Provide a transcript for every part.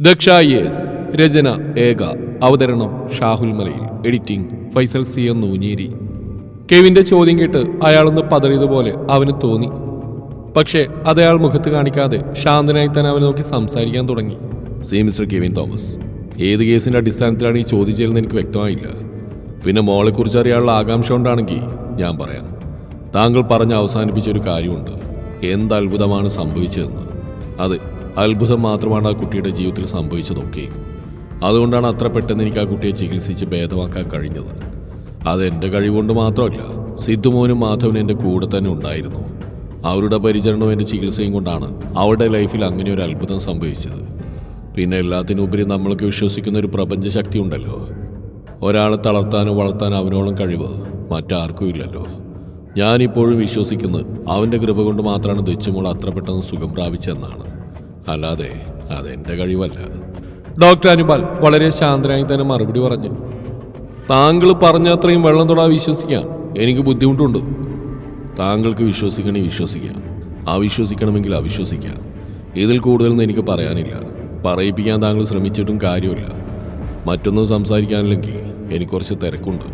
Daksha yes രചന ഏക അവതരണം Shahul Malayil editing Faisal C M Noonjeri. കെവിന്റെ ചോദ്യം കേട്ട് അയാളൊന്ന് പതറിയതുപോലെ അവന് തോന്നി. പക്ഷേ അത് അയാൾ മുഖത്ത് കാണിക്കാതെ ശാന്തനായി തന്നെ അവനെ നോക്കി സംസാരിക്കാൻ തുടങ്ങി. സി മിസ്റ്റർ കെവിൻ തോമസ് ഏത് കേസിന്റെ അടിസ്ഥാനത്തിലാണ് ഈ ചോദ്യം ചെയ്യലെന്ന് എനിക്ക് വ്യക്തമായില്ല. പിന്നെ മോളെ കുറിച്ച് അറിയാനുള്ള ആകാംക്ഷ കൊണ്ടാണെങ്കിൽ ഞാൻ പറയാം. താങ്കൾ പറഞ്ഞ് അവസാനിപ്പിച്ച ഒരു കാര്യമുണ്ട്. എന്ത് അത്ഭുതമാണ് സംഭവിച്ചതെന്ന്. അതെ അത്ഭുതം മാത്രമാണ് ആ കുട്ടിയുടെ ജീവിതത്തിൽ സംഭവിച്ചതൊക്കെ. അതുകൊണ്ടാണ് അത്ര പെട്ടെന്ന് എനിക്ക് ആ കുട്ടിയെ ചികിത്സിച്ച് ഭേദമാക്കാൻ കഴിഞ്ഞത്. അത് എന്റെ കഴിവുകൊണ്ട് മാത്രമല്ല സിദ്ധുമോനും മാധവനും എന്റെ കൂടെ തന്നെ ഉണ്ടായിരുന്നു. അവരുടെ പരിചരണവും എന്റെ ചികിത്സയും കൊണ്ടാണ് അവരുടെ ലൈഫിൽ അങ്ങനെ ഒരു അത്ഭുതം സംഭവിച്ചത്. പിന്നെ എല്ലാത്തിനുപരി നമ്മൾക്ക് വിശ്വസിക്കുന്ന ഒരു പ്രപഞ്ചശക്തി ഉണ്ടല്ലോ. ഒരാളെ തളർത്താനോ വളർത്താനും അവനോളം കഴിവ് മറ്റാർക്കും ഇല്ലല്ലോ. ഞാനിപ്പോഴും വിശ്വസിക്കുന്നത് അവന്റെ കൃപ കൊണ്ട് മാത്രമാണ് ദച്ചുമോൾ അത്ര പെട്ടെന്ന് സുഖം പ്രാപിച്ചെന്നാണ് അല്ലാതെ അതെന്റെ കഴിവല്ല. ഡോക്ടർ അനുപാൽ വളരെ ശാന്തനായി തന്നെ മറുപടി പറഞ്ഞു. താങ്കൾ പറഞ്ഞ അത്രയും വെള്ളം തൊടാൻ വിശ്വസിക്കാം. എനിക്ക് ബുദ്ധിമുട്ടുണ്ട്. താങ്കൾക്ക് വിശ്വസിക്കണേ വിശ്വസിക്കാം. അവിശ്വസിക്കണമെങ്കിൽ അവിശ്വസിക്കാം. ഇതിൽ കൂടുതലൊന്നും എനിക്ക് പറയാനില്ല. പറയിപ്പിക്കാൻ താങ്കൾ ശ്രമിച്ചിട്ടും കാര്യമില്ല. മറ്റൊന്നും സംസാരിക്കാനില്ലെങ്കിൽ എനിക്ക് കുറച്ച് തിരക്കുണ്ട്.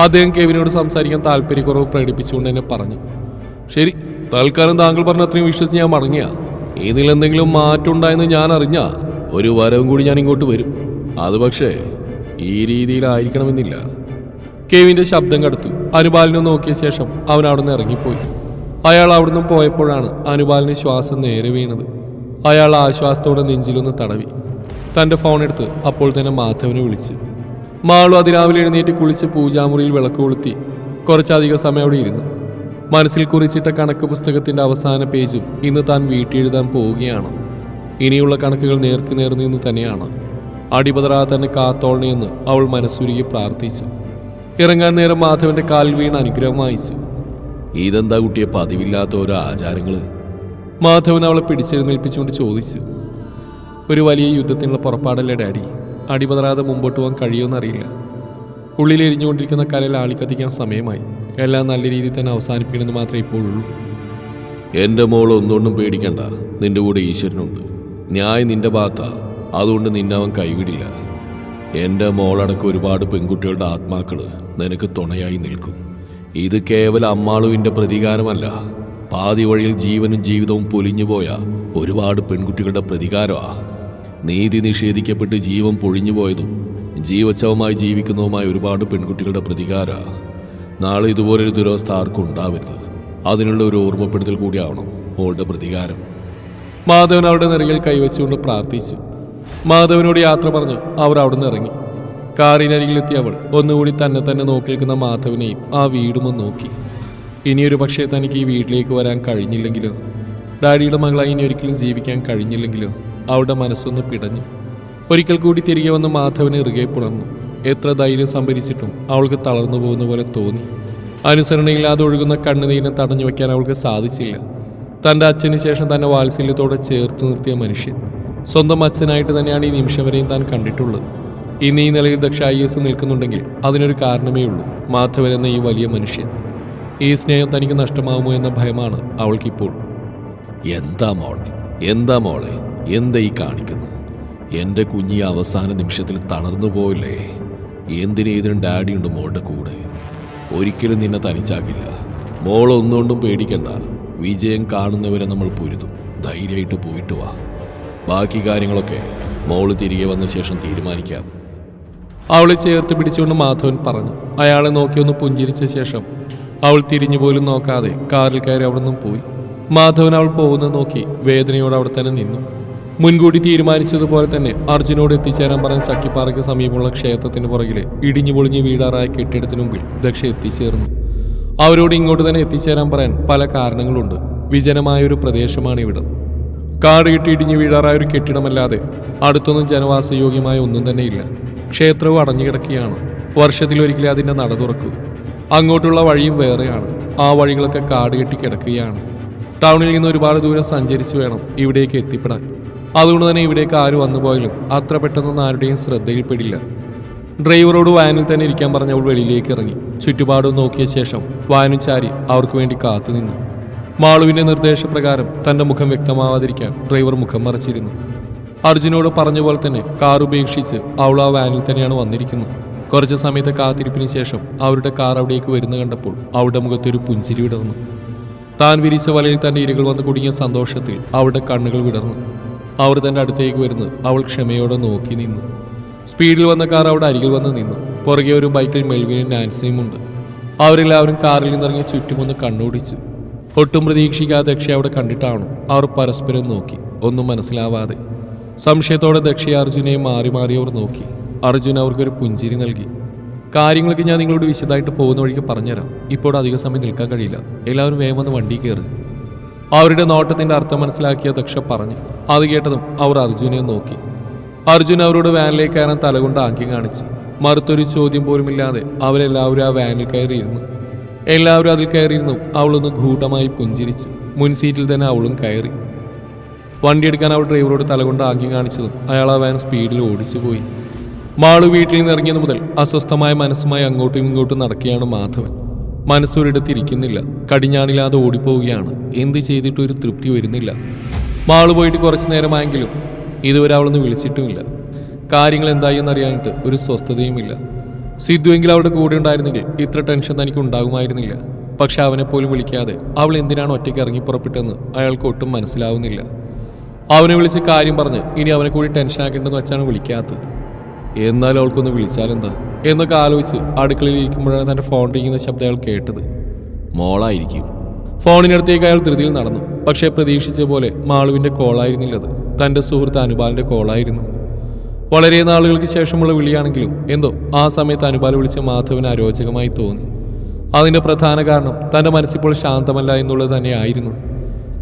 അദ്ദേഹം കെവിനോട് സംസാരിക്കാൻ താല്പര്യക്കുറവ് പ്രകടിപ്പിച്ചുകൊണ്ട് എന്നെ പറഞ്ഞു. ശരി തൽക്കാലം താങ്കൾ പറഞ്ഞ അത്രയും വിശ്വസിച്ച് ഞാൻ മടങ്ങിയ. ഇതിൽ എന്തെങ്കിലും മാറ്റം ഉണ്ടായെന്ന് ഞാൻ അറിഞ്ഞ ഒരു വരവും കൂടി ഞാൻ ഇങ്ങോട്ട് വരും. അത് പക്ഷേ ഈ രീതിയിലായിരിക്കണമെന്നില്ല. കെവിന്റെ ശബ്ദം കടുത്തു. അനുപാലിനെ നോക്കിയ ശേഷം അവൻ അവിടുന്ന് ഇറങ്ങിപ്പോയി. അയാൾ അവിടുന്ന് പോയപ്പോഴാണ് അനുപാലിന് ശ്വാസം നേരെ വീണത്. അയാൾ ആശ്വാസത്തോടെ നെഞ്ചിലൊന്ന് തടവി. തന്റെ ഫോൺ എടുത്ത് അപ്പോൾ തന്നെ മാധവനെ വിളിച്ച്. മാളു അതിരാവിലെ എഴുന്നേറ്റ് കുളിച്ച് പൂജാമുറിയിൽ വിളക്ക് കൊളുത്തി കുറച്ചധികം സമയം അവിടെ ഇരുന്നു. മനസ്സിൽ കുറിച്ചിട്ട കണക്ക് പുസ്തകത്തിന്റെ അവസാന പേജും ഇന്ന് താൻ വീട്ടിലെഴുതാൻ പോവുകയാണ്. ഇനിയുള്ള കണക്കുകൾ നേർക്ക് നേർന്നെന്ന് നിന്ന് തന്നെയാണ്. അടിപതറാതെ തന്നെ കാത്തോളണേ എന്ന് അവൾ മനസ്സുരുകി പ്രാർത്ഥിച്ചു. ഇറങ്ങാൻ നേരം മാധവന്റെ കാൽ വീണ് അനുഗ്രഹം വായിച്ചു. ഇതെന്താ കുട്ടിയെ പതിവില്ലാത്ത ഓരോ ആചാരങ്ങൾ? മാധവൻ അവളെ പിടിച്ചെഴുന്നേൽപ്പിച്ചുകൊണ്ട് ചോദിച്ചു. ഒരു വലിയ യുദ്ധത്തിനുള്ള പുറപ്പാടല്ലേ ഡാഡി? അടിപതറാതെ മുമ്പോട്ട് പോകാൻ കഴിയുമെന്നറിയില്ല ഉള്ളിൽ എരിഞ്ഞുകൊണ്ടിരിക്കുന്ന കരയിൽ ആളിക്കത്തിക്കാൻ സമയമായി. എല്ലാം നല്ല രീതിയിൽ തന്നെ അവസാനിപ്പിക്കണമെന്ന് മാത്രമേ ഇപ്പോഴുള്ളൂ. എന്റെ മോൾ ഒന്നുകൊണ്ടും പേടിക്കണ്ട. നിന്റെ കൂടെ ഈശ്വരനുണ്ട്. ന്യായം നിന്റെ ഭാഗത്താ. അതുകൊണ്ട് നിന്നെ അവൻ കൈവിടില്ല. എന്റെ മോളടക്കം ഒരുപാട് പെൺകുട്ടികളുടെ ആത്മാക്കൾ നിനക്ക് തുണയായി നിൽക്കും. ഇത് കേവലം അമ്മാളുവിന്റെ പ്രതികാരമല്ല. പാതി വഴിയിൽ ജീവനും ജീവിതവും പൊലിഞ്ഞുപോയ ഒരുപാട് പെൺകുട്ടികളുടെ പ്രതികാരമാ. നീതി നിഷേധിക്കപ്പെട്ട് ജീവൻ പൊഴിഞ്ഞുപോയതും ജീവച്ഛവമായി ജീവിക്കുന്നതുമായ ഒരുപാട് പെൺകുട്ടികളുടെ പ്രതികാര നാളെ ഇതുപോലൊരു ദുരവസ്ഥ ആർക്കും ഉണ്ടാവരുത്. അതിനുള്ള ഒരു ഓർമ്മപ്പെടുത്തൽ കൂടിയാവണം മോളുടെ പ്രതികാരം. മാധവൻ അവരുടെ നിറകിൽ കൈവച്ചുകൊണ്ട് പ്രാർത്ഥിച്ചു. മാധവനോട് യാത്ര പറഞ്ഞ് അവർ അവിടുന്ന് ഇറങ്ങി. കാറിനരികിലെത്തിയ അവൾ ഒന്നുകൂടി തന്നെ തന്നെ നോക്കി നിൽക്കുന്ന മാധവനെയും ആ വീടുമൊന്ന് നോക്കി. ഇനിയൊരു പക്ഷേ തനിക്ക് ഈ വീട്ടിലേക്ക് വരാൻ കഴിഞ്ഞില്ലെങ്കിലോ? ഡാഡിയുടെ മകളായി ഇനി ഒരിക്കലും ജീവിക്കാൻ കഴിഞ്ഞില്ലെങ്കിലോ? അവളുടെ മനസ്സൊന്ന് പിടഞ്ഞു. ഒരിക്കൽ കൂടി തിരികെ വന്ന് മാധവനെ ഇറുകെ പുണർന്നു. എത്ര ധൈര്യം സംഭരിച്ചിട്ടും അവൾക്ക് തളർന്നു പോകുന്ന പോലെ തോന്നി. അനുസരണയില്ലാതെ ഒഴുകുന്ന കണ്ണുനീരിനെ തടഞ്ഞു വെക്കാൻ അവൾക്ക് സാധിച്ചില്ല. തന്റെ അച്ഛന് ശേഷം തന്നെ വാത്സല്യത്തോടെ ചേർത്ത് നിർത്തിയ മനുഷ്യൻ. സ്വന്തം അച്ഛനായിട്ട് തന്നെയാണ് ഈ നിമിഷം വരെയും താൻ കണ്ടിട്ടുള്ളത്. ഇന്ന് ഈ നിലയിൽ ദക്ഷ ഐ എസ് നിൽക്കുന്നുണ്ടെങ്കിൽ അതിനൊരു കാരണമേ ഉള്ളൂ മാധവൻ എന്ന ഈ വലിയ മനുഷ്യൻ. ഈ സ്നേഹം തനിക്ക് നഷ്ടമാകുമോ എന്ന ഭയമാണ് അവൾക്കിപ്പോൾ. എന്താ മോളെ എന്താ മോളെ? എന്താ ഈ കാണിക്കുന്നത്? എന്റെ കുഞ്ഞി അവസാന നിമിഷത്തിൽ തളർന്നു പോയില്ലേ? എന്തിനും ഇതിനും ഡാഡിയുണ്ട് മോളുടെ കൂടെ. ഒരിക്കലും നിന്നെ തനിച്ചാക്കില്ല മോൾ ഒന്നുകൊണ്ടും പേടിക്കണ്ട. വിജയം കാണുന്നവരെ നമ്മൾ പൊരുതും. ധൈര്യമായിട്ട് പോയിട്ട് വാ. ബാക്കി കാര്യങ്ങളൊക്കെ മോൾ തിരികെ വന്ന ശേഷം തീരുമാനിക്കാം. അവളെ ചേർത്ത് പിടിച്ചുകൊണ്ട് മാധവൻ പറഞ്ഞു. അയാളെ നോക്കിയൊന്ന് പുഞ്ചിരിച്ച ശേഷം അവൾ തിരിഞ്ഞു പോലും നോക്കാതെ കാറിൽ കയറി അവിടെ നിന്നും പോയി. മാധവൻ അവൾ പോകുന്നത് നോക്കി വേദനയോടെ അവിടെ തന്നെ നിന്നു. മുൻകൂട്ടി തീരുമാനിച്ചതുപോലെ തന്നെ അർജുനോട് എത്തിച്ചേരാൻ പറഞ്ഞ ചക്കിപ്പാറയ്ക്ക് സമീപമുള്ള ക്ഷേത്രത്തിന് പുറകിലെ ഇടിഞ്ഞു പൊളിഞ്ഞ് വീടാറായ കെട്ടിടത്തിന് മുമ്പിൽ ദക്ഷ എത്തിച്ചേർന്നു. അവരോട് ഇങ്ങോട്ട് തന്നെ എത്തിച്ചേരാൻ പറയാൻ പല കാരണങ്ങളുണ്ട്. വിജനമായ ഒരു പ്രദേശമാണ് ഇവിടം. കാട് കിട്ടി ഇടിഞ്ഞു വീഴാറായ ഒരു കെട്ടിടമല്ലാതെ അടുത്തൊന്നും ജനവാസയോഗ്യമായ ഒന്നും തന്നെ ഇല്ല. ക്ഷേത്രവും അടഞ്ഞു കിടക്കുകയാണ്. വർഷത്തിലൊരിക്കലേ അതിന്റെ നട തുറക്കും. അങ്ങോട്ടുള്ള വഴിയും വേറെയാണ്. ആ വഴികളൊക്കെ കാട് കെട്ടി കിടക്കുകയാണ്. ടൗണിൽ നിന്ന് ഒരുപാട് ദൂരം സഞ്ചരിച്ചു വേണം ഇവിടേക്ക് എത്തിപ്പെടാൻ. അതുകൊണ്ട് തന്നെ ഇവിടേക്ക് ആര് വന്നു പോയാലും അത്ര പെട്ടെന്നൊന്നും ആരുടെയും ശ്രദ്ധയിൽപ്പെടില്ല. ഡ്രൈവറോട് വാനിൽ തന്നെ ഇരിക്കാൻ പറഞ്ഞ അവൾ വെളിയിലേക്ക് ഇറങ്ങി. ചുറ്റുപാടും നോക്കിയ ശേഷം വാനും ചാരി അവർക്ക് വേണ്ടി കാത്തുനിന്നു മാളുവിന്റെ നിർദ്ദേശപ്രകാരം തന്റെ മുഖം വ്യക്തമാവാതിരിക്കാൻ ഡ്രൈവർ മുഖം മറച്ചിരുന്നു. അർജുനോട് പറഞ്ഞ പോലെ തന്നെ കാർ ഉപേക്ഷിച്ച് അവൾ ആ വാനിൽ തന്നെയാണ് വന്നിരിക്കുന്നത്. കുറച്ച് സമയത്തെ കാത്തിരിപ്പിന് ശേഷം അവരുടെ കാർ അവിടേക്ക് വരുന്ന കണ്ടപ്പോൾ അവളുടെ മുഖത്തൊരു പുഞ്ചിരി വിടർന്നു. താൻ വിരിച്ച വലയിൽ തന്റെ ഇരകൾ വന്ന് കുടുങ്ങിയ സന്തോഷത്തിൽ അവളുടെ കണ്ണുകൾ വിടർന്നു. അവർ തന്റെ അടുത്തേക്ക് വരുന്നു. അവൾ ക്ഷമയോടെ നോക്കി നിന്നു. സ്പീഡിൽ വന്ന കാർ അവിടെ അരികിൽ വന്ന് നിന്നു. പുറകെ ഒരു ബൈക്കിൽ മെൽവിനും നാൻസിയും ഉണ്ട്. അവരെല്ലാവരും കാറിൽ നിന്നിറങ്ങി ചുറ്റുമൊന്ന് കണ്ണോടിച്ചു. ഒട്ടും പ്രതീക്ഷിക്കാതെ ദക്ഷയെ അവിടെ കണ്ടിട്ടാണോ അവർ പരസ്പരം നോക്കി. ഒന്നും മനസ്സിലാവാതെ. സംശയത്തോടെ ദക്ഷയെ അർജുനെയും മാറി മാറി അവർ നോക്കി. അർജുൻ അവർക്കൊരു പുഞ്ചിരി നൽകി. കാര്യങ്ങളൊക്കെ ഞാൻ നിങ്ങളോട് വിശദമായിട്ട് പോകുന്ന വഴിക്ക് പറഞ്ഞുതരാം. ഇപ്പോൾ അധിക സമയം നിൽക്കാൻ കഴിയില്ല. എല്ലാവരും വേഗം വന്ന് വണ്ടി കയറി. അവരുടെ നോട്ടത്തിന്റെ അർത്ഥം മനസ്സിലാക്കിയ ദക്ഷ പറഞ്ഞു. അത് കേട്ടതും അവർ അർജുനെ നോക്കി. അർജുൻ അവരോട് വാനിലേക്ക് കയറാൻ തലകൊണ്ട് ആക്കി കാണിച്ചു. മറുത്തൊരു ചോദ്യം പോലുമില്ലാതെ അവരെല്ലാവരും ആ വാനിൽ കയറിയിരുന്നു. എല്ലാവരും അതിൽ കയറിയിരുന്നു. അവളൊന്ന് ഗൂഢമായി പുഞ്ചിരിച്ചു. മുൻ സീറ്റിൽ തന്നെ അവളും കയറി. വണ്ടി എടുക്കാൻ അവൾ ഡ്രൈവറോട് തലകൊണ്ട് ആക്കി കാണിച്ചതും അയാൾ ആ വാൻ സ്പീഡിൽ ഓടിച്ചു പോയി മാളു വീട്ടിൽ നിന്ന് ഇറങ്ങിയത് മുതൽ അസ്വസ്ഥമായ മനസ്സുമായി അങ്ങോട്ടും ഇങ്ങോട്ടും നടക്കുകയാണ് മാധവൻ. മനസ്സൊരിടത്തിരിക്കുന്നില്ല. കടിഞ്ഞാണില്ലാതെ ഓടിപ്പോവുകയാണ്. എന്ത് ചെയ്തിട്ടും ഒരു തൃപ്തി വരുന്നില്ല. മാൾ പോയിട്ട് കുറച്ചു നേരമായെങ്കിലും ഇതുവരെ അവളൊന്ന് വിളിച്ചിട്ടുമില്ല. കാര്യങ്ങൾ എന്തായി എന്നറിയാനായിട്ട് ഒരു സ്വസ്ഥതയുമില്ല. സിദ്ധുവെങ്കിൽ അവളുടെ കൂടെ ഉണ്ടായിരുന്നെങ്കിൽ ഇത്ര ടെൻഷൻ തനിക്ക് ഉണ്ടാകുമായിരുന്നില്ല. പക്ഷെ അവനെപ്പോലും പോലും വിളിക്കാതെ അവൾ എന്തിനാണ് ഒറ്റയ്ക്ക് ഇറങ്ങി പുറപ്പെട്ടെന്ന് അയാൾക്ക് ഒട്ടും മനസ്സിലാവുന്നില്ല. അവനെ വിളിച്ച് കാര്യം പറഞ്ഞ് ഇനി അവനെ കൂടി ടെൻഷൻ ആക്കേണ്ടെന്ന് വെച്ചാണ് വിളിക്കാത്തത്. എന്നാൽ അവൾക്കൊന്ന് വിളിച്ചാലെന്താ? എന്നൊക്കെ ആലോചിച്ച് അടുക്കളയിൽ ഇരിക്കുമ്പോഴാണ് തന്റെ ഫോൺ ഇരിക്കുന്ന ശബ്ദം അയാൾ കേട്ടത്. മോളായിരിക്കും. ഫോണിനടുത്തേക്ക് അയാൾ ധൃതിയിൽ നടന്നു. പക്ഷേ പ്രതീക്ഷിച്ച പോലെ മാളുവിന്റെ കോളായിരുന്നില്ലത്. തന്റെ സുഹൃത്ത് അനുപാലിന്റെ കോളായിരുന്നു. വളരെ നാളുകൾക്ക് ശേഷമുള്ള വിളിയാണെങ്കിലും എന്തോ ആ സമയത്ത് അനുപാൽ വിളിച്ച മാധവന് അരോചകമായി തോന്നി. അതിന്റെ പ്രധാന കാരണം തന്റെ മനസ്സിപ്പോൾ ശാന്തമല്ല എന്നുള്ളത് തന്നെയായിരുന്നു.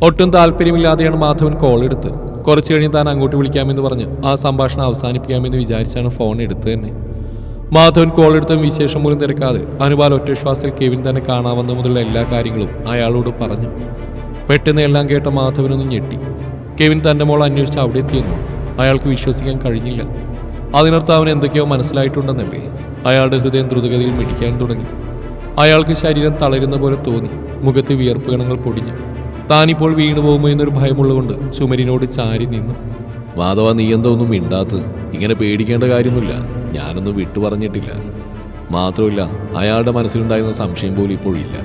ഒട്ടും താല്പര്യമില്ലാതെയാണ് മാധവൻ കോൾ എടുത്ത്. കുറച്ച് കഴിഞ്ഞ് താൻ അങ്ങോട്ട് വിളിക്കാമെന്ന് പറഞ്ഞ് ആ സംഭാഷണം അവസാനിപ്പിക്കാമെന്ന് വിചാരിച്ചാണ് ഫോൺ എടുത്തത് തന്നെ. മാധവൻ കോളെടുത്തും വിശേഷം പോലും തിരക്കാതെ. അനുപാൽ ഒറ്റ ശ്വാസത്തിൽ കെവിൻ തന്നെ കാണാമെന്ന മുതലുള്ള എല്ലാ കാര്യങ്ങളും അയാളോട് പറഞ്ഞു. പെട്ടെന്ന് എല്ലാം കേട്ട മാധവനൊന്ന് ഞെട്ടി. കെവിൻ തന്റെ മോൾ അന്വേഷിച്ച് അവിടെ എത്തിയെന്നു. അയാൾക്ക് വിശ്വസിക്കാൻ കഴിഞ്ഞില്ല. അതിനർത്ഥം അവൻ എന്തൊക്കെയോ മനസ്സിലായിട്ടുണ്ടെന്നല്ലേ? അയാളുടെ ഹൃദയം ദ്രുതഗതിയിൽ മിടിക്കാൻ തുടങ്ങി. അയാൾക്ക് ശരീരം തളരുന്ന പോലെ തോന്നി. മുഖത്ത് വിയർപ്പ് കണങ്ങൾ പൊടിഞ്ഞു. താനിപ്പോൾ വീണു പോകുമോ എന്നൊരു ഭയമുള്ളതുകൊണ്ട് ചുമരിനോട് ചാരി നിന്നു. മാധവ നീ എന്തോ ഒന്നും മിണ്ടാത്ത് ഇങ്ങനെ പേടിക്കേണ്ട കാര്യമൊന്നുമില്ല. ഞാനൊന്നും വിട്ടുപറഞ്ഞിട്ടില്ല. മാത്രമല്ല അയാളുടെ മനസ്സിലുണ്ടായിരുന്ന സംശയം പോലും ഇപ്പോഴില്ല.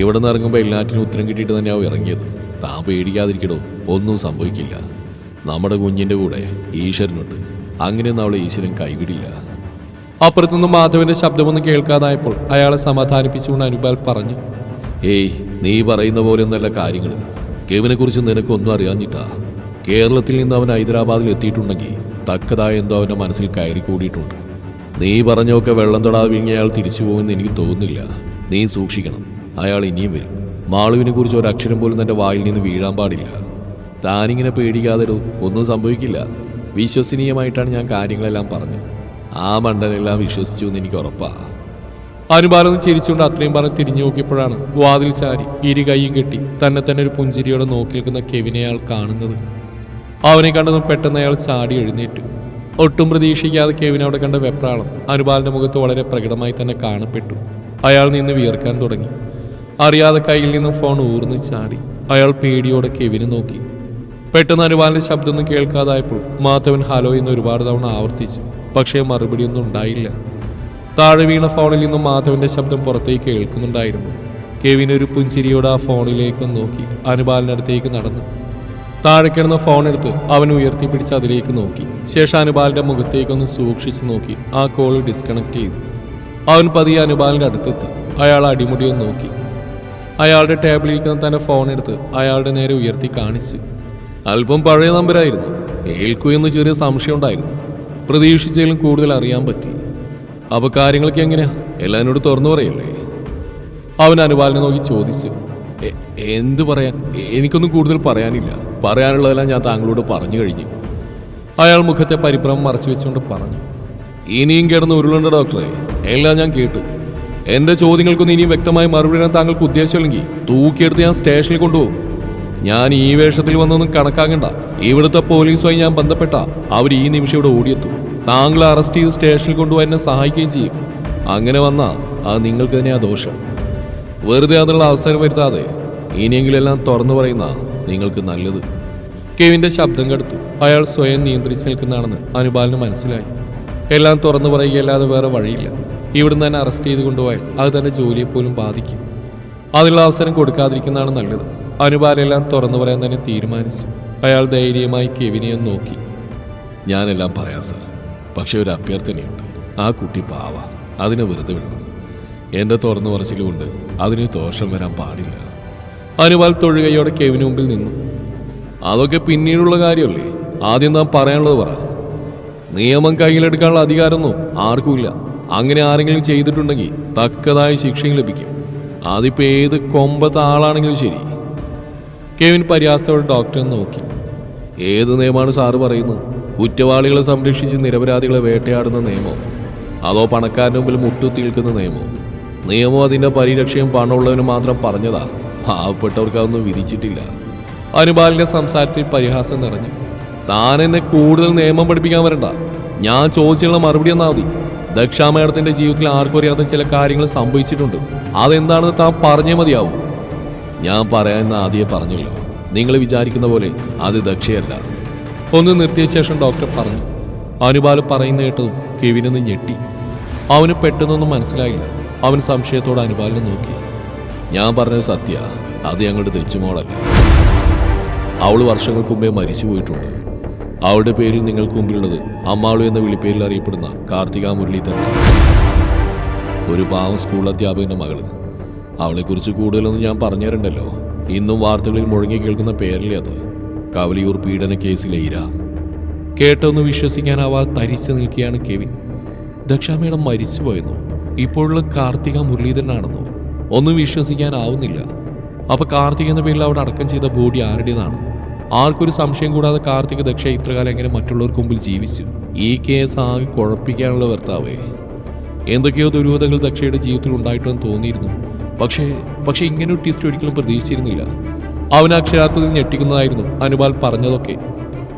ഇവിടെ നിന്ന് ഇറങ്ങുമ്പോൾ എല്ലാറ്റിനും ഉത്തരം കിട്ടിയിട്ട് തന്നെയാവും ഇറങ്ങിയത്. താൻ പേടിക്കാതിരിക്കടോ ഒന്നും സംഭവിക്കില്ല. നമ്മുടെ കുഞ്ഞിന്റെ കൂടെ ഈശ്വരനുണ്ട്. അങ്ങനെയൊന്നും അവളെ ഈശ്വരൻ കൈവിടില്ല. അപ്പുറത്തുനിന്ന് മാധവന്റെ ശബ്ദമൊന്നും കേൾക്കാതായപ്പോൾ അയാളെ സമാധാനിപ്പിച്ചുകൊണ്ട് അനുപാൽ പറഞ്ഞു ഏയ് നീ പറയുന്ന പോലെ പോലെയൊന്നല്ല കാര്യങ്ങൾ കെവിനെ കുറിച്ച് നിനക്കൊന്നും അറിയാഞ്ഞിട്ടാ. കേരളത്തിൽ നിന്ന് അവൻ ഹൈദരാബാദിൽ എത്തിയിട്ടുണ്ടെങ്കിൽ തക്കതായ എന്തോ അവന്റെ മനസ്സിൽ കയറി കൂടിയിട്ടുണ്ട് നീ പറഞ്ഞൊക്കെ വെള്ളം തൊടാതെ വിഴുങ്ങി അയാൾ തിരിച്ചു പോകുമെന്ന് എനിക്ക് തോന്നുന്നില്ല. നീ സൂക്ഷിക്കണം. അയാൾ ഇനിയും വരും. മാളുവിനെ കുറിച്ച് ഒരു അക്ഷരം പോലും തന്റെ വായിൽ നിന്ന് വീഴാൻ പാടില്ല. താനിങ്ങനെ പേടിക്കാതെ ഇടൂ, ഒന്നും സംഭവിക്കില്ല. വിശ്വസനീയമായിട്ടാണ് ഞാൻ കാര്യങ്ങളെല്ലാം പറഞ്ഞു. ആ മണ്ടനെല്ലാം വിശ്വസിച്ചു എന്ന് എനിക്ക് ഉറപ്പാ. അനുപാലൊന്ന് ചിരിച്ചുകൊണ്ട് അത്രയും പറഞ്ഞ് തിരിഞ്ഞു നോക്കിയപ്പോഴാണ് വാതിൽ ചാരി ഇരു കൈയും കെട്ടി തന്നെ തന്നെ ഒരു പുഞ്ചിരിയോടെ നോക്കി നിൽക്കുന്ന കെവിനെ അയാൾ കാണുന്നത്. അവനെ കണ്ടതും പെട്ടെന്ന് അയാൾ ചാടി എഴുന്നേറ്റു. ഒട്ടും പ്രതീക്ഷിക്കാതെ കെവിൻ അവിടെ കണ്ട വെപ്രാളം അനുപാലിന്റെ മുഖത്ത് വളരെ പ്രകടമായി തന്നെ കാണപ്പെട്ടു. അയാൾ നിന്ന് വിയർക്കാൻ തുടങ്ങി. അറിയാതെ കയ്യിൽ നിന്നും ഫോൺ ഊർന്ന് ചാടി. അയാൾ പേടിയോടെ കെവിനെ നോക്കി. പെട്ടെന്ന് അനുപാലിന്റെ ശബ്ദമൊന്നും കേൾക്കാതായപ്പോൾ മാധവൻ ഹലോ എന്ന് ഒരുപാട് തവണ ആവർത്തിച്ചു. പക്ഷേ മറുപടിയൊന്നും ഉണ്ടായില്ല. താഴെ വീണ ഫോണിൽ നിന്നും മാധവന്റെ ശബ്ദം പുറത്തേക്ക് കേൾക്കുന്നുണ്ടായിരുന്നു. കെവിൻ ഒരു പുഞ്ചിരിയോടെ ആ ഫോണിലേക്ക് നോക്കി. അനുപാലിനടുത്തേക്ക് നടന്നു. താഴെ കിടന്ന ഫോൺ എടുത്ത് അവൻ ഉയർത്തി പിടിച്ച് അതിലേക്ക് നോക്കി. ശേഷം അനുപാലിന്റെ മുഖത്തേക്കൊന്ന് സൂക്ഷിച്ചു നോക്കി. ആ കോൾ ഡിസ്കണക്ട് ചെയ്തു. അവൻ പതിയെ അനുപാലിന്റെ അടുത്തെത്തി. അയാൾ അടിമുടിയൊന്ന് നോക്കി. അയാളുടെ ടേബിളിൽ ഇരിക്കുന്ന തന്റെ ഫോൺ എടുത്ത് അയാളുടെ നേരെ ഉയർത്തി കാണിച്ചു. അല്പം പഴയ നമ്പരായിരുന്നു ഏൽക്കു എന്ന് ചെറിയ സംശയം ഉണ്ടായിരുന്നു. പ്രതീക്ഷിച്ചതിലും കൂടുതൽ അറിയാൻ പറ്റി. അപ്പൊ കാര്യങ്ങളൊക്കെ എങ്ങനെയാ? എല്ലാവരോട് തുറന്നു പറയല്ലേ? അവൻ അനുപാലിനെ നോക്കി ചോദിച്ചു. എന്ത് പറയാൻ? എനിക്കൊന്നും കൂടുതൽ പറയാനില്ല. പറയാനുള്ളതെല്ലാം ഞാൻ താങ്കളോട് പറഞ്ഞു കഴിഞ്ഞു. അയാൾ മുഖത്തെ പരിഭ്രമം മറച്ചു വെച്ചുകൊണ്ട് പറഞ്ഞു ഇനിയും കിടന്ന് ഉരുളുണ്ട് ഡോക്ടറെ. എല്ലാം ഞാൻ കേട്ടു. എന്റെ ചോദ്യങ്ങൾക്കൊന്നും ഇനിയും വ്യക്തമായി മറുപടി തരാൻ താങ്കൾക്ക് ഉദ്ദേശമില്ലെങ്കിൽ തൂക്കിയെടുത്ത് ഞാൻ സ്റ്റേഷനിൽ കൊണ്ടുപോകും. ഞാൻ ഈ വേഷത്തിൽ വന്നൊന്നും കണക്കാകണ്ട ഇവിടുത്തെ പോലീസുമായി ഞാൻ ബന്ധപ്പെട്ട അവർ ഈ നിമിഷം ഇവിടെ ഓടിയെത്തും. താങ്കൾ അറസ്റ്റ് ചെയ്ത് സ്റ്റേഷനിൽ കൊണ്ടുപോയി എന്നെ സഹായിക്കുകയും ചെയ്യും. അങ്ങനെ വന്നാൽ അത് നിങ്ങൾക്ക് തന്നെയാ ദോഷം. വെറുതെ അതിനുള്ള അവസരം വരുത്താതെ ഇനിയെങ്കിലും എല്ലാം തുറന്നു പറയുന്ന നിങ്ങൾക്ക് നല്ലത്. കെവിന്റെ ശബ്ദം കടുത്തു. അയാൾ സ്വയം നിയന്ത്രിച്ച് നിൽക്കുന്നതാണെന്ന് അനുപാലിന് മനസ്സിലായി. എല്ലാം തുറന്നു പറയുകയല്ലാതെ വേറെ വഴിയില്ല. ഇവിടുന്ന് തന്നെ അറസ്റ്റ് ചെയ്ത് കൊണ്ടുപോയാൽ അത് തന്നെ ജോലിയെ പോലും ബാധിക്കും. അതിനുള്ള അവസരം കൊടുക്കാതിരിക്കുന്നതാണ് നല്ലത്. അനുപാലെല്ലാം തുറന്നു പറയാൻ തന്നെ തീരുമാനിച്ചു. അയാൾ ധൈര്യമായി കെവിനെ നോക്കി. ഞാനെല്ലാം പറയാം സാർ. പക്ഷെ ഒരു അഭ്യർത്ഥനയുണ്ട്. ആ കുട്ടി പാവ. അതിനെ വെറുതെ വിടണം. എന്റെ തുറന്നു പറച്ചിലുകൊണ്ട് അതിന് ദോഷം വരാൻ പാടില്ല. അനുപാൽ തൊഴുകയോടെ കെവിന് മുമ്പിൽ നിന്നു. അതൊക്കെ പിന്നീടുള്ള കാര്യമല്ലേ? ആദ്യം നാം പറയാനുള്ളത് പറ. നിയമം കയ്യിലെടുക്കാനുള്ള അധികാരമൊന്നും ആർക്കുമില്ല. അങ്ങനെ ആരെങ്കിലും ചെയ്തിട്ടുണ്ടെങ്കിൽ തക്കതായ ശിക്ഷയും ലഭിക്കും. അതിപ്പോൾ ഏത് കൊമ്പത്തെ ആളാണെങ്കിലും ശരി. കെവിൻ പരിഹാസത്തോടെ ഡോക്ടറെ നോക്കി. ഏത് നിയമമാണ് സാറ് പറയുന്നത്? കുറ്റവാളികളെ സംരക്ഷിച്ച് നിരപരാധികളെ വേട്ടയാടുന്ന നിയമം? അതോ പണക്കാരന് മുമ്പിൽ മുട്ടുത്തി നിൽക്കുന്ന നിയമം നിയമം പരിരക്ഷയും പണമുള്ളവന് മാത്രം പറഞ്ഞതാ. പാവപ്പെട്ടവർക്ക് അതൊന്നും വിധിച്ചിട്ടില്ല. അനുപാലിന്റെ സംസാരത്തിൽ പരിഹാസം നിറഞ്ഞു. താൻ എന്നെ കൂടുതൽ നിയമം പഠിപ്പിക്കാൻ വരണ്ട. ഞാൻ ചോദിച്ചുള്ള മറുപടി എന്നാ മതി. ദക്ഷാ മേഡത്തിന്റെ ജീവിതത്തിൽ ആർക്കും അറിയാത്ത ചില കാര്യങ്ങൾ സംഭവിച്ചിട്ടുണ്ട്. അതെന്താണെന്ന് താൻ പറഞ്ഞേ മതിയാവും. ഞാൻ പറയാമെന്ന് ആദ്യമേ പറഞ്ഞല്ലോ. നിങ്ങൾ വിചാരിക്കുന്ന പോലെ അത് ദക്ഷയല്ല. ഒന്ന് നിർത്തിയ ശേഷം ഡോക്ടർ പറഞ്ഞു. അനുപാൽ പറയുന്ന കേട്ടതും കെവിനൊന്ന് ഞെട്ടി. അവന് പെട്ടെന്നൊന്നും മനസ്സിലായില്ല. അവൻ സംശയത്തോടെ അനുപാലിനെ നോക്കി. ഞാൻ പറഞ്ഞത് സത്യ. അത് ഞങ്ങളുടെ തെച്ചുമോളല്ല. അവൾ വർഷങ്ങൾക്ക് മുമ്പേ മരിച്ചു പോയിട്ടുണ്ട്. അവളുടെ പേരിൽ നിങ്ങൾക്ക് മുമ്പിലുള്ളത് അമ്മാളു എന്ന വിളിപ്പേരിൽ അറിയപ്പെടുന്ന കാർത്തിക മുരളീധരൻ ഒരു പാവം സ്കൂൾ അധ്യാപകന്റെ മകൾ. അവളെക്കുറിച്ച് കൂടുതലൊന്നും ഞാൻ പറഞ്ഞുതരണ്ടല്ലോ. ഇന്നും വാർത്തകളിൽ മുഴങ്ങി കേൾക്കുന്ന പേരല്ലേ അത്. കവലിയൂർ പീഡന കേസിലെ ഇര. കേട്ടൊന്ന് വിശ്വസിക്കാനാവാതെ തരിച്ചു നിൽക്കുകയാണ് കെവിൻ. ദക്ഷാമേടം മരിച്ചുപോയെന്നോ. ഇപ്പോഴുള്ള കാർത്തിക മുരളീധരനാണെന്നോ. ഒന്നും വിശ്വസിക്കാനാവുന്നില്ല. അപ്പൊ കാർത്തിക് എന്ന പേരിൽ അവിടെ അടക്കം ചെയ്ത ബോഡി ആരുടേതാണ്? ആർക്കൊരു സംശയം കൂടാതെ കാർത്തിക് ദക്ഷ ഇത്രകാലം എങ്ങനെ മറ്റുള്ളവർക്ക് മുമ്പിൽ ജീവിച്ചു? ഈ കേസ് ആകെ കുഴപ്പിക്കാനുള്ള ഭർത്താവേ. എന്തൊക്കെയോ ദുരൂഹതകൾ ദക്ഷയുടെ ജീവിതത്തിൽ ഉണ്ടായിട്ടുണ്ടെന്ന് തോന്നിയിരുന്നു. പക്ഷേ പക്ഷേ ഇങ്ങനെ ട്വിസ്റ്റ് ഒരിക്കലും പ്രതീക്ഷിച്ചിരുന്നില്ല. അവൻ അക്ഷരാർത്ഥത്തിൽ ഞെട്ടിക്കുന്നതായിരുന്നു അനുപാൽ പറഞ്ഞതൊക്കെ.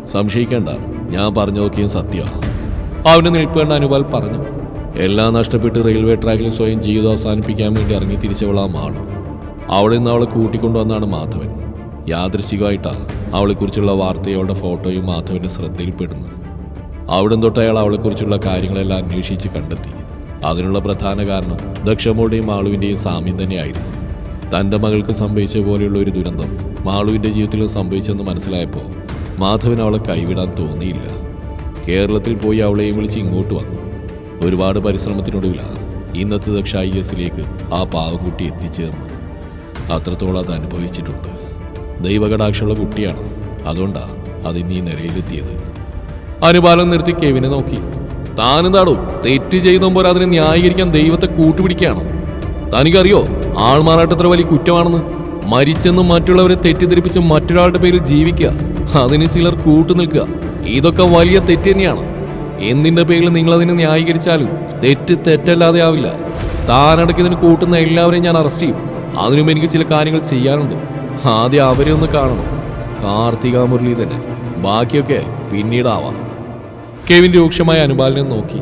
സംശയിക്കേണ്ട ഞാൻ പറഞ്ഞതൊക്കെയും സത്യമാണ്. അവന് നിൽപ്പേണ്ട അനുപാൽ പറഞ്ഞു. എല്ലാം നഷ്ടപ്പെട്ട് റെയിൽവേ ട്രാക്കിൽ സ്വയം ജീവിതം അവസാനിപ്പിക്കാൻ വേണ്ടി ഇറങ്ങി തിരിച്ചവളാം മാളു അവിടെ നിന്ന് അവളെ കൂട്ടിക്കൊണ്ടുവന്നാണ് മാധവൻ. യാദൃശികമായിട്ടാണ് അവളെക്കുറിച്ചുള്ള വാർത്തയും അവളുടെ ഫോട്ടോയും മാധവന്റെ ശ്രദ്ധയിൽപ്പെടുന്നത്. അവിടെ തൊട്ട് അയാൾ അവളെക്കുറിച്ചുള്ള കാര്യങ്ങളെല്ലാം അന്വേഷിച്ച് കണ്ടെത്തി. അതിനുള്ള പ്രധാന കാരണം ദക്ഷമ്മയുടെയും മാളുവിന്റെയും സാമ്യം തന്നെയായിരുന്നു. തന്റെ മകൾക്ക് സംഭവിച്ച പോലെയുള്ള ഒരു ദുരന്തം മാളുവിന്റെ ജീവിതത്തിലും സംഭവിച്ചെന്ന് മനസ്സിലായപ്പോൾ മാധവൻ അവളെ കൈവിടാൻ തോന്നിയില്ല. കേരളത്തിൽ പോയി അവളെയും വിളിച്ച് ഇങ്ങോട്ട് വന്നു. ഒരുപാട് പരിശ്രമത്തിനൊടുവിലാണ് ഇന്നത്തെ ദക്ഷ ഐ എസിലേക്ക് ആ പാവംകുട്ടി എത്തിച്ചേർന്നു. അത്രത്തോളം അത് അനുഭവിച്ചിട്ടുണ്ട്. ദൈവകടാക്ഷമുള്ള കുട്ടിയാണ്. അതുകൊണ്ടാണ് അതിന് ഈ നിലയിലെത്തിയത്. അനുപാലം നിർത്തി കെവിനെ നോക്കി. താനെന്താടോ തെറ്റ് ചെയ്തുമ്പോൾ അതിനെ ന്യായീകരിക്കാൻ ദൈവത്തെ കൂട്ടുപിടിക്കുകയാണോ. തനിക്കറിയോ ആൾമാറാട്ടത്ര വലിയ കുറ്റമാണെന്ന്? മരിച്ചെന്ന് മറ്റുള്ളവരെ തെറ്റിദ്ധരിപ്പിച്ച് മറ്റൊരാളുടെ പേരിൽ ജീവിക്കുക. അതിന് ചിലർ കൂട്ടുനിൽക്കുക. ഇതൊക്കെ വലിയ തെറ്റ് തന്നെയാണ്. എന്തിന്റെ പേരിൽ നിങ്ങൾ അതിനെ ന്യായീകരിച്ചാലും തെറ്റ് തെറ്റല്ലാതെ ആവില്ല. താനടക്കിതിന് കൂട്ടുന്ന എല്ലാവരെയും ഞാൻ അറസ്റ്റ് ചെയ്യും. അതിനും എനിക്ക് ചില കാര്യങ്ങൾ ചെയ്യാനുണ്ട്. ആദ്യം അവരെ ഒന്ന് കാണണം. കാർത്തിക മുരളി തന്നെ ബാക്കിയൊക്കെ പിന്നീടാവാം. കെവിൻ രൂക്ഷമായ അനുപാലനം നോക്കി.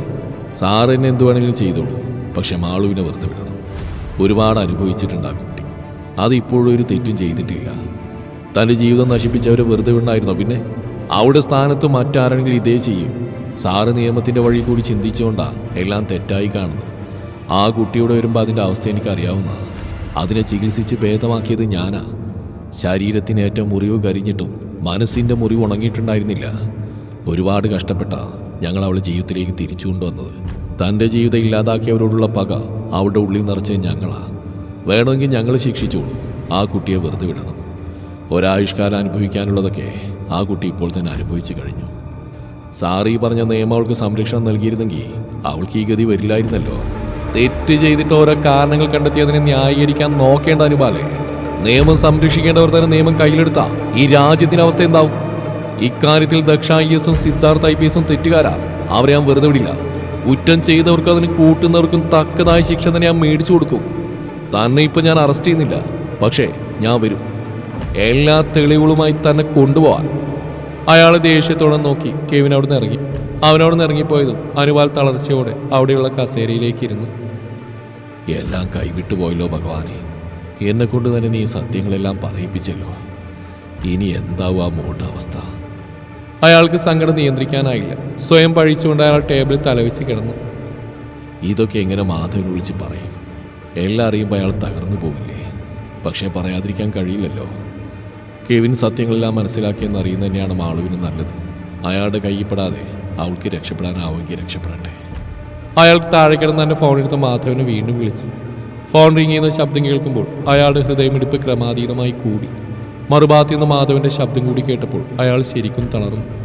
എന്നെ എന്ത് വേണമെങ്കിലും ചെയ്തോളൂ. പക്ഷെ മാളുവിനെ വെറുതെ വിടണം. ഒരുപാട് അനുഭവിച്ചിട്ടുണ്ട് ആ കുട്ടി. അതിപ്പോഴും ഒരു തെറ്റും ചെയ്തിട്ടില്ല. തന്റെ ജീവിതം നശിപ്പിച്ചവരെ വെറുതെ വിടണമായിരുന്നോ പിന്നെ? അവിടെ സ്ഥാനത്ത് മറ്റാരെങ്കിലും ഇതേ ചെയ്യും. സാറ് നിയമത്തിന്റെ വഴി കൂടി ചിന്തിച്ചുകൊണ്ടാ എല്ലാം തെറ്റായി കാണുന്നത്. ആ കുട്ടിയോട് വരുമ്പോൾ അതിന്റെ അവസ്ഥ എനിക്കറിയാവുന്ന. അതിനെ ചികിത്സിച്ച് ഭേദമാക്കിയത് ഞാനാ. ശരീരത്തിനേറ്റ മുറിവ് കരിഞ്ഞിട്ടും മനസ്സിന്റെ മുറിവ് ഉണങ്ങിയിട്ടുണ്ടായിരുന്നില്ല. ഒരുപാട് കഷ്ടപ്പെട്ട ഞങ്ങൾ അവളെ ജീവിതത്തിലേക്ക് തിരിച്ചു കൊണ്ടുവന്നത്. തന്റെ ജീവിതം ഇല്ലാതാക്കിയവരോടുള്ള പക അവളുടെ ഉള്ളിൽ നിറച്ച ഞങ്ങളാ. വേണമെങ്കിൽ ഞങ്ങൾ ശിക്ഷിച്ചോളൂ. ആ കുട്ടിയെ വെറുതെ വിടണം. ഒരായുഷ്കാരം അനുഭവിക്കാനുള്ളതൊക്കെ ആ കുട്ടി ഇപ്പോൾ തന്നെ അനുഭവിച്ചു കഴിഞ്ഞു. സാർ ഈ പറഞ്ഞ നിയമം അവൾക്ക് സംരക്ഷണം നൽകിയിരുന്നെങ്കിൽ അവൾക്ക് ഈ ഗതി വരില്ലായിരുന്നല്ലോ. തെറ്റ് ചെയ്തിട്ട് ഓരോ കാരണങ്ങൾ കണ്ടെത്തി അതിനെ ന്യായീകരിക്കാൻ നോക്കേണ്ട അനുപാലേ. നിയമം സംരക്ഷിക്കേണ്ടവർ തന്നെ നിയമം കയ്യിലെടുത്താ. ഈ രാജ്യത്തിന്റെ അവസ്ഥ എന്താവും? ഇക്കാര്യത്തിൽ ദക്ഷ ഐ എസും സിദ്ധാർത്ഥ ഐ പി എസും തെറ്റുകാരാ. അവരെ ഞാൻ വെറുതെ വിടില്ല. കുറ്റം ചെയ്തവർക്കും അതിന് കൂട്ടുന്നവർക്കും തക്കതായ ശിക്ഷ തന്നെ ഞാൻ മേടിച്ചു കൊടുക്കും. തന്നെ ഇപ്പൊ ഞാൻ അറസ്റ്റ് ചെയ്യുന്നില്ല. പക്ഷേ ഞാൻ വരും. എല്ലാ തെളിവുകളുമായി തന്നെ കൊണ്ടുപോവാൻ. അയാളെ ദേഷ്യത്തോടെ നോക്കി കെവിൻ അവിടെ നിന്ന് ഇറങ്ങി അവനോട് ഇറങ്ങിപ്പോയതും അനുവാൽ തളർച്ചയോടെ അവിടെയുള്ള കസേരയിലേക്ക് ഇരുന്നു എല്ലാം കൈവിട്ടു പോയല്ലോ ഭഗവാനെ. എന്നെ കൊണ്ട് തന്നെ നീ സത്യങ്ങളെല്ലാം പറയിപ്പിച്ചല്ലോ. ഇനി എന്താവും ആ മൂട്ട അവസ്ഥ അയാൾക്ക് സങ്കടം നിയന്ത്രിക്കാനായില്ല. സ്വയം പഴിച്ചുകൊണ്ട് അയാൾ ടേബിളിൽ തലവെച്ച് കിടന്നു. ഇതൊക്കെ എങ്ങനെ മാധവൻ വിളിച്ച് പറയും? എല്ലാം അറിയുമ്പോൾ അയാൾ തകർന്നു പോകില്ലേ പക്ഷേ പറയാതിരിക്കാൻ കഴിയില്ലല്ലോ. കെവിൻ സത്യങ്ങളെല്ലാം മനസ്സിലാക്കിയെന്ന് അറിയുന്ന തന്നെയാണ് മാളുവിന് നല്ലത്. അയാളുടെ കൈപ്പെടാതെ അവൾക്ക് രക്ഷപ്പെടാനാവുമെങ്കിൽ രക്ഷപ്പെടട്ടെ. അയാൾക്ക് താഴെ കിടന്ന് തന്റെ ഫോണെടുത്ത് മാധവനെ വീണ്ടും വിളിച്ചു. ഫോൺ റിങ് ചെയ്യുന്ന ശബ്ദം കേൾക്കുമ്പോൾ അയാളുടെ ഹൃദയമിടിപ്പ് ക്രമാതീതമായി കൂടി. മറുഭാഗത്തു നിന്ന് മാധവന്റെ ശബ്ദം കൂടി കേട്ടപ്പോൾ അയാൾ ശരിക്കും തളർന്നു.